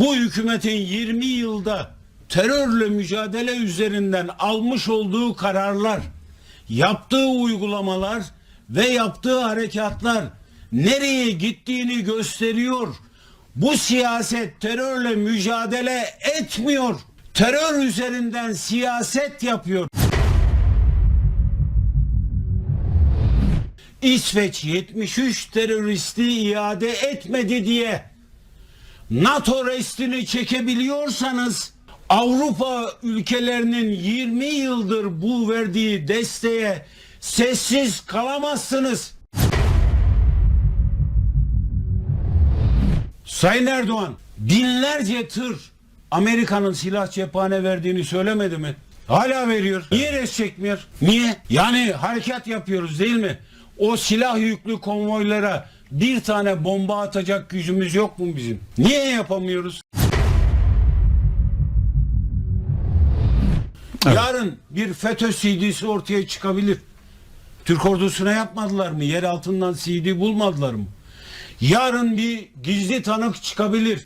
Bu hükümetin 20 yılda terörle mücadele üzerinden almış olduğu kararlar, yaptığı uygulamalar ve yaptığı harekatlar nereye gittiğini gösteriyor. Bu siyaset terörle mücadele etmiyor. Terör üzerinden siyaset yapıyor. İsveç 73 teröristi iade etmedi diye NATO restini çekebiliyorsanız Avrupa ülkelerinin 20 yıldır bu verdiği desteğe sessiz kalamazsınız. Sayın Erdoğan binlerce tır Amerika'nın silah cephane verdiğini söylemedi mi? Hala veriyor. Niye res çekmiyor? Niye? Yani harekat yapıyoruz değil mi? O silah yüklü konvoylara bir tane bomba atacak gücümüz yok mu bizim? Niye yapamıyoruz? Yarın bir FETÖ CD'si ortaya çıkabilir. Türk ordusuna yapmadılar mı? Yer altından CD bulmadılar mı? Yarın bir gizli tanık çıkabilir.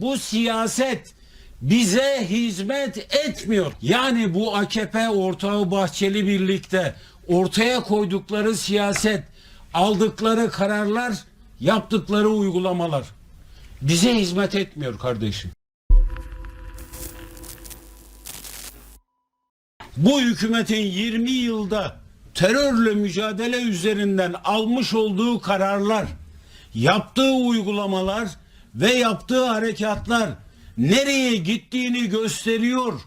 Bu siyaset bize hizmet etmiyor. Yani bu AKP ortağı Bahçeli birlikte ortaya koydukları siyaset, aldıkları kararlar, yaptıkları uygulamalar bize hizmet etmiyor kardeşim. bu hükümetin 20 yılda terörle mücadele üzerinden almış olduğu kararlar, yaptığı uygulamalar ve yaptığı harekatlar nereye gittiğini gösteriyor.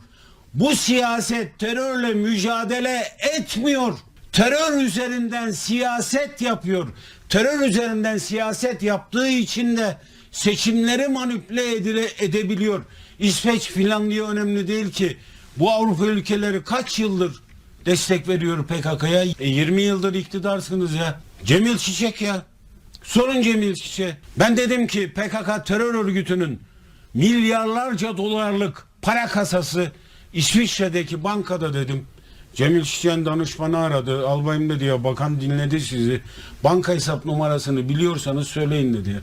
Bu siyaset terörle mücadele etmiyor. Terör üzerinden siyaset yapıyor. Terör üzerinden siyaset yaptığı için de seçimleri manipüle edile, edebiliyor. İsveç, Finlandiya önemli değil ki. Bu Avrupa ülkeleri kaç yıldır destek veriyor PKK'ya? E 20 yıldır iktidarsınız ya. Cemil Çiçek ya. Sorun Cemil Çiçek. Ben dedim ki PKK terör örgütünün milyarlarca dolarlık para kasası İsviçre'deki bankada dedim. Cemil Çiçek'in danışmanı aradı. Albayım dedi ya bakan dinledi sizi. Banka hesap numarasını biliyorsanız söyleyin dedi ya.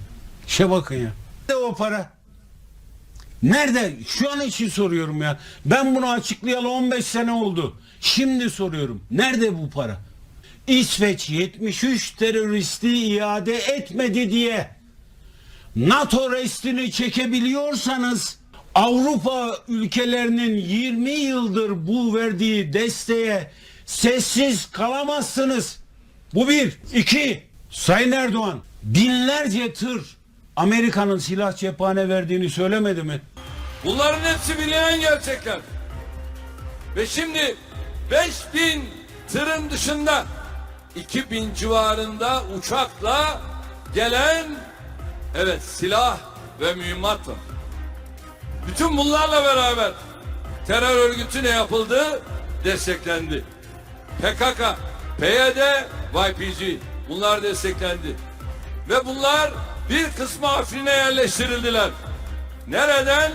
İşe bakın ya. Ne o para? Nerede? Şu an için soruyorum ya. Ben bunu açıklayalı 15 sene oldu. Şimdi soruyorum. Nerede bu para? İsveç 73 teröristi iade etmedi diye NATO restini çekebiliyorsanız Avrupa ülkelerinin 20 yıldır bu verdiği desteğe sessiz kalamazsınız. Bu bir. iki. Sayın Erdoğan binlerce tır Amerika'nın silah cephane verdiğini söylemedi mi? Bunların hepsi bilinen gerçekler. Ve şimdi 5000 tırın dışında 2000 civarında uçakla gelen evet silah ve mühimmat var. Bütün bunlarla beraber terör örgütü ne yapıldı? Desteklendi. PKK, PYD, YPG bunlar desteklendi. Ve bunlar bir kısmı Afrin'e yerleştirildiler. Nereden?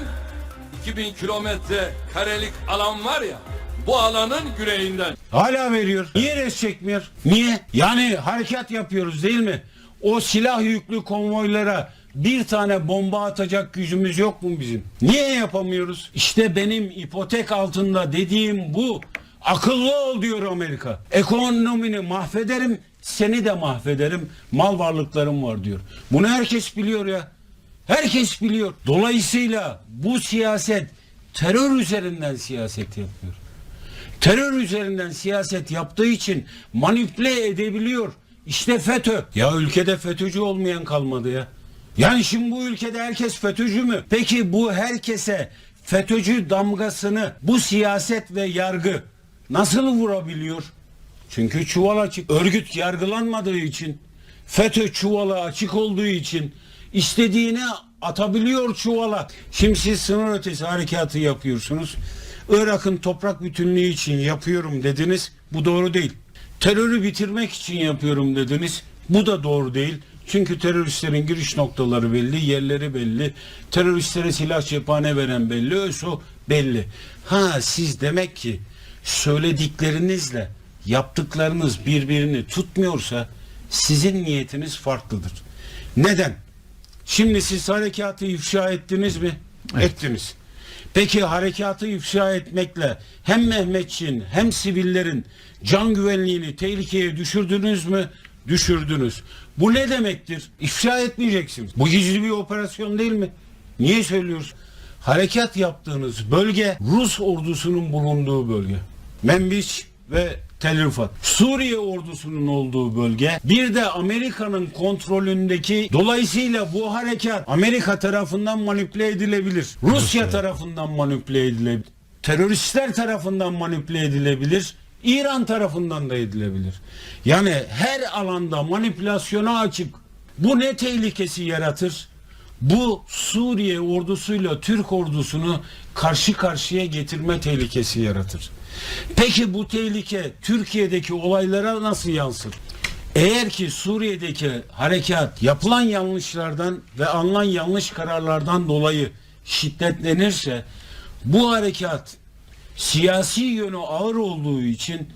2000 kilometre karelik alan var ya bu alanın güneyinden. Hala veriyor. Niye res çekmiyor? Niye? Yani harekat yapıyoruz değil mi? O silah yüklü konvoylara bir tane bomba atacak gücümüz yok mu bizim? Niye yapamıyoruz? İşte benim ipotek altında dediğim bu. Akıllı ol diyor Amerika. Ekonomini mahvederim, seni de mahvederim. Mal varlıklarım var diyor. Bunu herkes biliyor ya. Herkes biliyor. Dolayısıyla bu siyaset terör üzerinden siyaset yapıyor terör üzerinden siyaset yaptığı için manipüle edebiliyor. İşte FETÖ. Ya ülkede FETÖ'cü olmayan kalmadı ya. Yani şimdi bu ülkede herkes FETÖ'cü mü? Peki bu herkese FETÖ'cü damgasını bu siyaset ve yargı nasıl vurabiliyor? Çünkü çuval açık. Örgüt yargılanmadığı için, FETÖ çuvalı açık olduğu için istediğini atabiliyor çuvala. Şimdi siz sınır ötesi harekatı yapıyorsunuz. Irak'ın toprak bütünlüğü için yapıyorum dediniz. Bu doğru değil. Terörü bitirmek için yapıyorum dediniz. Bu da doğru değil. Çünkü teröristlerin giriş noktaları belli, yerleri belli. Teröristlere silah cephane veren belli, ÖSO belli. Ha siz demek ki söylediklerinizle yaptıklarınız birbirini tutmuyorsa sizin niyetiniz farklıdır. Neden? Şimdi siz harekatı ifşa ettiniz mi? Ettiniz. Peki harekatı ifşa etmekle hem Mehmetçiğin hem sivillerin can güvenliğini tehlikeye düşürdünüz mü? Düşürdünüz. Bu ne demektir? İfşa etmeyeceksiniz. Bu gizli bir operasyon değil mi? Niye söylüyoruz? Harekat yaptığınız bölge Rus ordusunun bulunduğu bölge. Menbiç ve Tel Rifat. Suriye ordusunun olduğu bölge. Bir de Amerika'nın kontrolündeki dolayısıyla bu harekat Amerika tarafından manipüle edilebilir. Rusya tarafından manipüle edilebilir. Teröristler tarafından manipüle edilebilir. İran tarafından da edilebilir. Yani her alanda manipülasyona açık. Bu ne tehlikesi yaratır? Bu Suriye ordusuyla Türk ordusunu karşı karşıya getirme tehlikesi yaratır. Peki bu tehlike Türkiye'deki olaylara nasıl yansır? Eğer ki Suriye'deki harekat yapılan yanlışlardan ve alınan yanlış kararlardan dolayı şiddetlenirse bu harekat siyasi yönü ağır olduğu için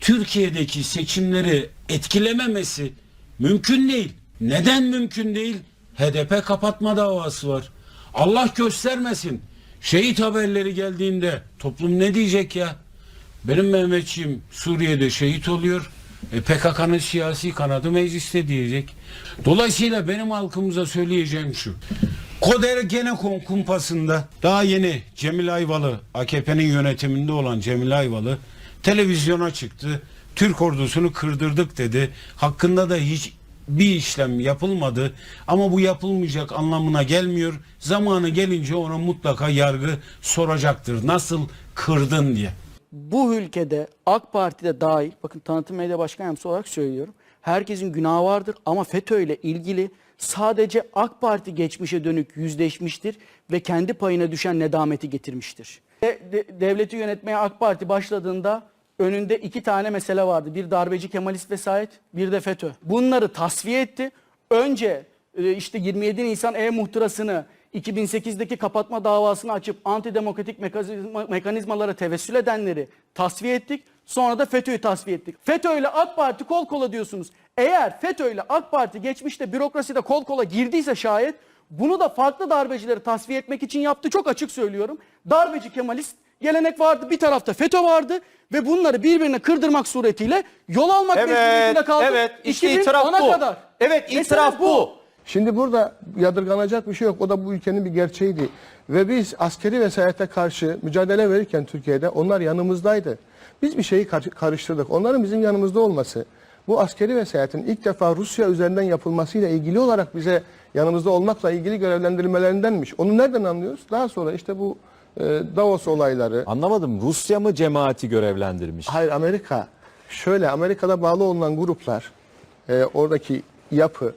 Türkiye'deki seçimleri etkilememesi mümkün değil. Neden mümkün değil? HDP kapatma davası var. Allah göstermesin. Şehit haberleri geldiğinde toplum ne diyecek ya? Benim Mehmetçiğim Suriye'de şehit oluyor. E, PKK'nın siyasi kanadı mecliste diyecek. Dolayısıyla benim halkımıza söyleyeceğim şu. Koder gene kum- kumpasında daha yeni Cemil Ayvalı AKP'nin yönetiminde olan Cemil Ayvalı televizyona çıktı. Türk ordusunu kırdırdık dedi. Hakkında da hiç bir işlem yapılmadı ama bu yapılmayacak anlamına gelmiyor. Zamanı gelince ona mutlaka yargı soracaktır. Nasıl kırdın diye. bu ülkede AK Parti'de dahil, bakın tanıtım medya başkan yardımcısı olarak söylüyorum. Herkesin günahı vardır ama FETÖ ile ilgili sadece AK Parti geçmişe dönük yüzleşmiştir ve kendi payına düşen nedameti getirmiştir. De- de- devleti yönetmeye AK Parti başladığında önünde iki tane mesele vardı. Bir darbeci Kemalist vesayet, bir de FETÖ. Bunları tasfiye etti. Önce e, işte 27 Nisan E-Muhtırası'nı 2008'deki kapatma davasını açıp antidemokratik mekanizma, mekanizmalara tevessül edenleri tasfiye ettik. Sonra da FETÖ'yü tasfiye ettik. FETÖ ile AK Parti kol kola diyorsunuz. Eğer FETÖ ile AK Parti geçmişte bürokraside kol kola girdiyse şayet bunu da farklı darbecileri tasfiye etmek için yaptı. Çok açık söylüyorum. Darbeci Kemalist gelenek vardı. Bir tarafta FETÖ vardı ve bunları birbirine kırdırmak suretiyle yol almak Evet, mecburiyetinde kaldık. evet. İşte itiraf 2010'a bu. kadar. Evet, itiraf bu. Şimdi burada yadırganacak bir şey yok. O da bu ülkenin bir gerçeğiydi. Ve biz askeri vesayete karşı mücadele verirken Türkiye'de onlar yanımızdaydı. Biz bir şeyi kar- karıştırdık. Onların bizim yanımızda olması, bu askeri vesayetin ilk defa Rusya üzerinden yapılmasıyla ilgili olarak bize yanımızda olmakla ilgili görevlendirmelerindenmiş. Onu nereden anlıyoruz? Daha sonra işte bu e, Davos olayları, Anlamadım. Rusya mı cemaati görevlendirmiş? Hayır Amerika. Şöyle Amerika'da bağlı olunan gruplar, e, oradaki yapı,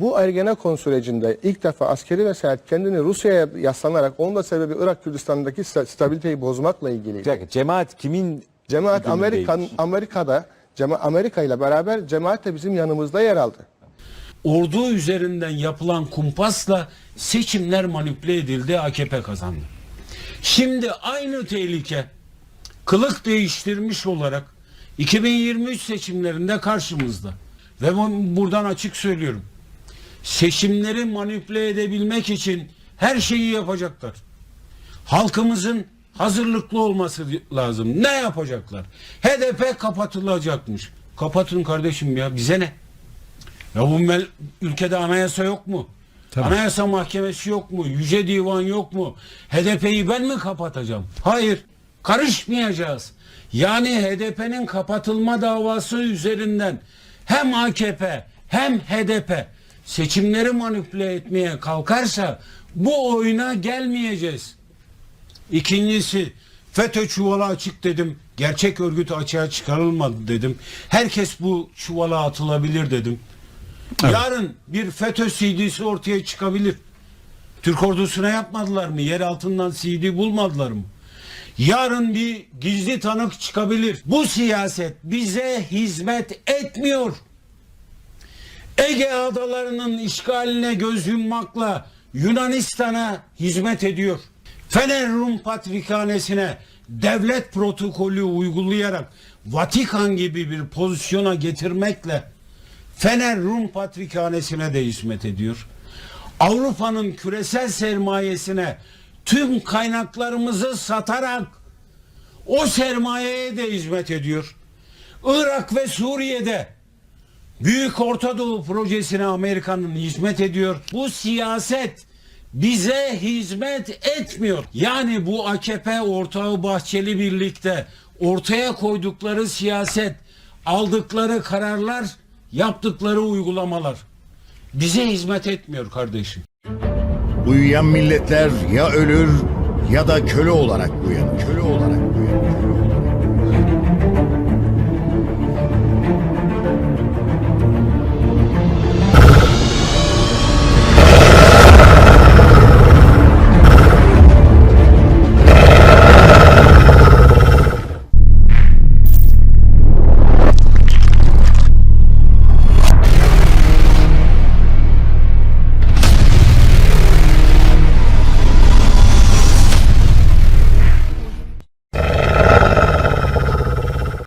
bu Ergenekon sürecinde ilk defa askeri vesayet kendini Rusya'ya yaslanarak onun da sebebi Irak Kürdistan'daki sta- stabiliteyi bozmakla ilgili. Bir dakika, cemaat kimin Cemaat Amerikan, güdümündeymiş? Amerika'da cema Amerika ile beraber cemaat de bizim yanımızda yer aldı. ordu üzerinden yapılan kumpasla seçimler manipüle edildi AKP kazandı. Şimdi aynı tehlike kılık değiştirmiş olarak 2023 seçimlerinde karşımızda. Ve bu- buradan açık söylüyorum. Seçimleri manipüle edebilmek için her şeyi yapacaklar. Halkımızın hazırlıklı olması lazım. Ne yapacaklar? HDP kapatılacakmış. Kapatın kardeşim ya bize ne? Ya bu ülkede anayasa yok mu? Anayasa mahkemesi yok mu? Yüce divan yok mu? HDP'yi ben mi kapatacağım? Hayır. Karışmayacağız. Yani HDP'nin kapatılma davası üzerinden hem AKP hem HDP seçimleri manipüle etmeye kalkarsa bu oyuna gelmeyeceğiz. İkincisi FETÖ çuvala açık dedim. Gerçek örgüt açığa çıkarılmadı dedim. Herkes bu çuvala atılabilir dedim. Yarın bir FETÖ CD'si ortaya çıkabilir. Türk ordusuna yapmadılar mı? Yer altından CD bulmadılar mı? Yarın bir gizli tanık çıkabilir. Bu siyaset bize hizmet etmiyor. Ege adalarının işgaline göz yummakla Yunanistan'a hizmet ediyor. Fener Rum Patrikhanesi'ne devlet protokolü uygulayarak Vatikan gibi bir pozisyona getirmekle Fener Rum Patrikhanesi'ne de hizmet ediyor. Avrupa'nın küresel sermayesine tüm kaynaklarımızı satarak o sermayeye de hizmet ediyor. Irak ve Suriye'de Büyük Orta Doğu projesine Amerika'nın hizmet ediyor. Bu siyaset bize hizmet etmiyor. Yani bu AKP ortağı Bahçeli birlikte ortaya koydukları siyaset, aldıkları kararlar, yaptıkları uygulamalar bize hizmet etmiyor kardeşim. Uyuyan milletler ya ölür ya da köle olarak uyanır. Köle olarak uyanır.